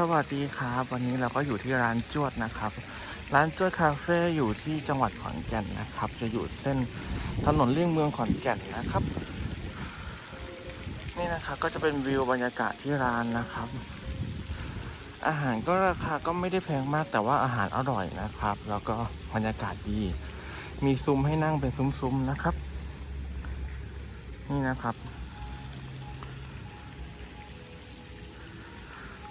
สวัสดีครับ วันนี้เราก็อยู่ที่ร้านจวดนะครับ ร้านจวดคาเฟ่อยู่ที่จังหวัดขอนแก่นนะครับ จะอยู่เส้นถนนเลี่ยงเมืองขอนแก่นนะครับ นี่นะครับก็จะเป็นวิวบรรยากาศที่ร้านนะครับ อาหารก็ราคาก็ไม่ได้แพงมากแต่ว่าอาหารอร่อยนะครับ แล้วก็บรรยากาศดี มีซุ้มให้นั่งเป็นซุ้มๆนะครับ นี่นะครับ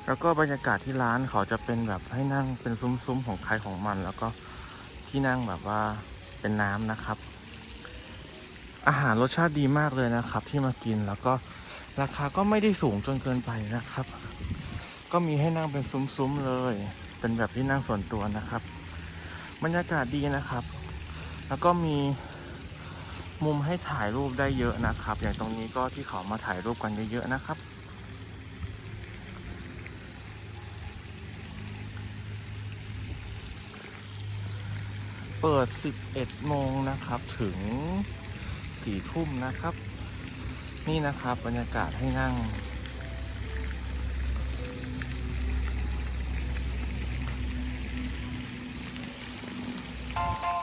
แล้วก็บรรยากาศที่ร้านเขาจะเป็นแบบให้นั่งเป็นซุ้มๆของใครของมัน แล้วก็ที่นั่งแบบว่าเป็นน้ำนะครับ อาหารรสชาติดีมากเลยนะครับ ที่มากินแล้วก็ราคาก็ไม่ได้สูงจนเกินไปนะครับ ก็มีให้นั่งเป็นซุ้มๆเลย เป็นแบบที่นั่งส่วนตัวนะครับ บรรยากาศดีนะครับ แล้วก็มีมุมให้ถ่ายรูปได้เยอะนะครับ อย่างตรงนี้ก็ที่เขามาถ่ายรูปกันเยอะๆนะครับ เปิด 11 โมงนะครับ ถึง 4 ทุ่มนะครับ นี่นะครับบรรยากาศให้นั่งเ